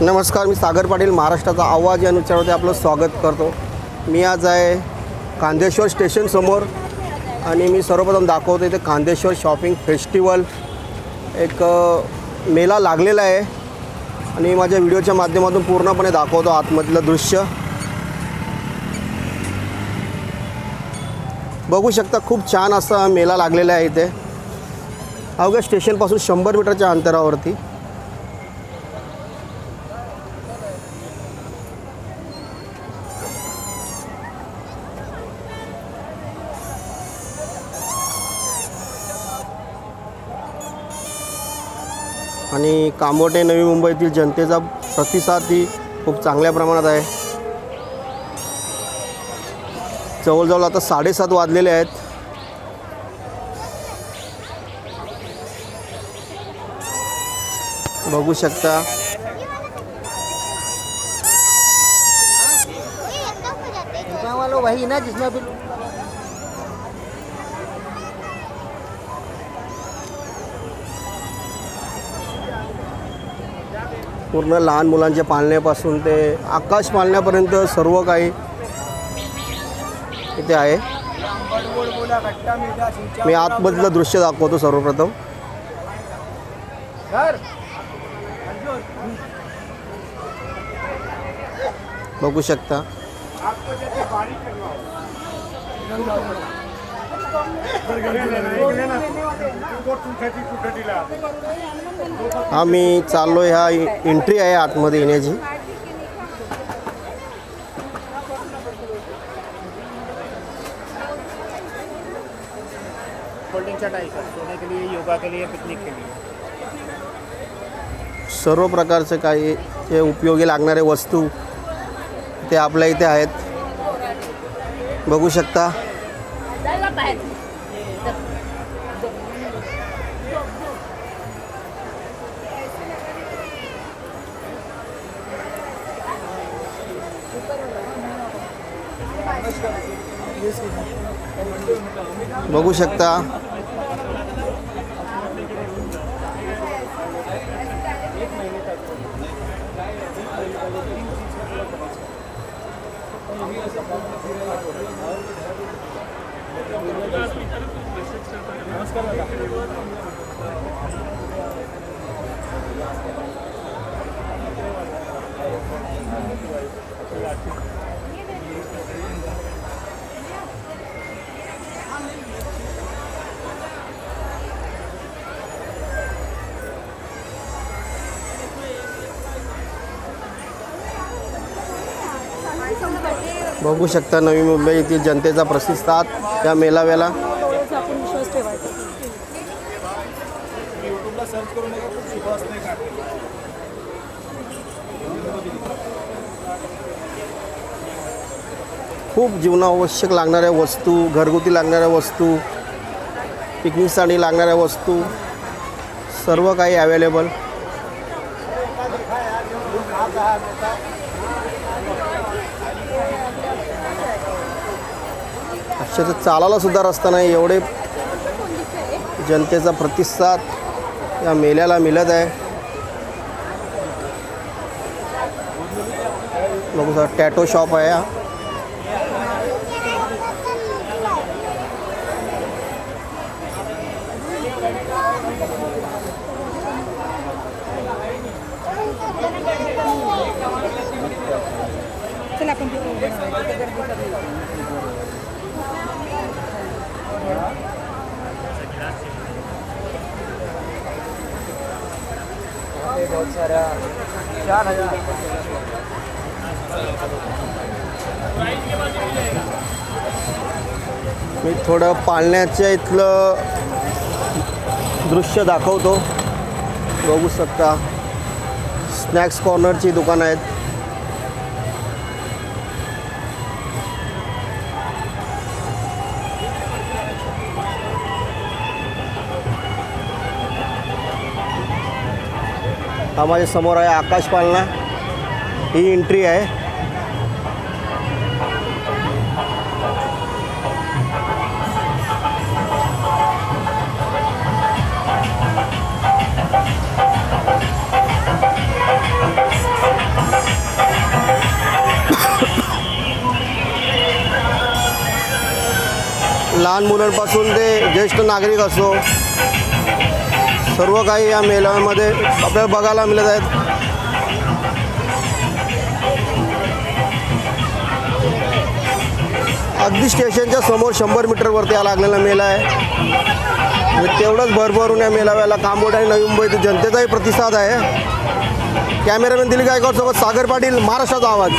नमस्कार मी सागर पाटील महाराष्ट्राचा आवाज या नुसारमध्ये आपलं स्वागत करतो. मी आज आहे कांदेश्वर स्टेशनसमोर आणि मी सर्वप्रथम दाखवतो इथे कांदेश्वर शॉपिंग फेस्टिवल एक मेला लागलेला आहे आणि माझ्या व्हिडिओच्या माध्यमातून पूर्णपणे दाखवतो आतमधलं दृश्य. बघू शकता खूप छान असा मेला लागलेला आहे इथे. अवघ्या स्टेशनपासून शंभर मीटरच्या अंतरावरती. आणि कामोटे नवी मुंबईतील जनतेचा प्रतिसाद ही खूप चांगल्या प्रमाणात आहे. जवळजवळ आता साडेसात वाजलेले आहेत. बघू शकता. भाई ना जिसमें पूर्ण लहान मुलांच्या पाळण्यापासून ते आकाश पाळण्यापर्यंत सर्व काही इथे आहे. मी आतमधलं दृश्य दाखवतो सर्वप्रथम. बघू शकता. आम्ही चाललो ह्या एंट्री आहे आतमध्ये येण्याची. फोल्डिंग चटाई सर सोने के लिए योगा के लिए पिकनिक के लिए. सर्व प्रकारचे काही जे उपयोगी लागणारे वस्तू ते आपल्या इथे आहेत. बघू शकता. बघू शकता. बघू शकता नवी मुंबई येथील जनतेचा प्रतिसाद या मेळाव्याला खूप जीवनावश्यक लागणाऱ्या वस्तू घरगुती लागणाऱ्या वस्तू पिकनिकसाठी लागणाऱ्या वस्तू सर्व काही अवेलेबल अक्षरशः चालायला सुद्धा रस्ता नाही एवढे जनतेचा प्रतिसाद या मेल्याला मिळत आहे. बघू सर टॅटो शॉप आहे चला आपण तिथे बहुत सारा चार हजार. मी थोडं पाळण्याच्या इथलं दृश्य दाखवतो. बघू शकता. स्नॅक्स कॉर्नरची दुकानं आहेत. हा माझ्यासमोर आहे आकाश पालना. ही एंट्री आहे. लहान मुलांपासून ते ज्येष्ठ नागरिक असो सर्व काही या मेळाव्यामध्ये आपल्याला बघायला मिळत आहेत. अगदी स्टेशनच्या समोर शंभर मीटरवरती हा लागलेला मेला आहे. म्हणजे तेवढंच भरभरून या मेळाव्याला कांबोड आणि नवी मुंबईतील जनतेचाही प्रतिसाद आहे. कॅमेरामॅन दिलीप गायकवाडसोबत सागर पाटील महाराष्ट्राचा आवाज.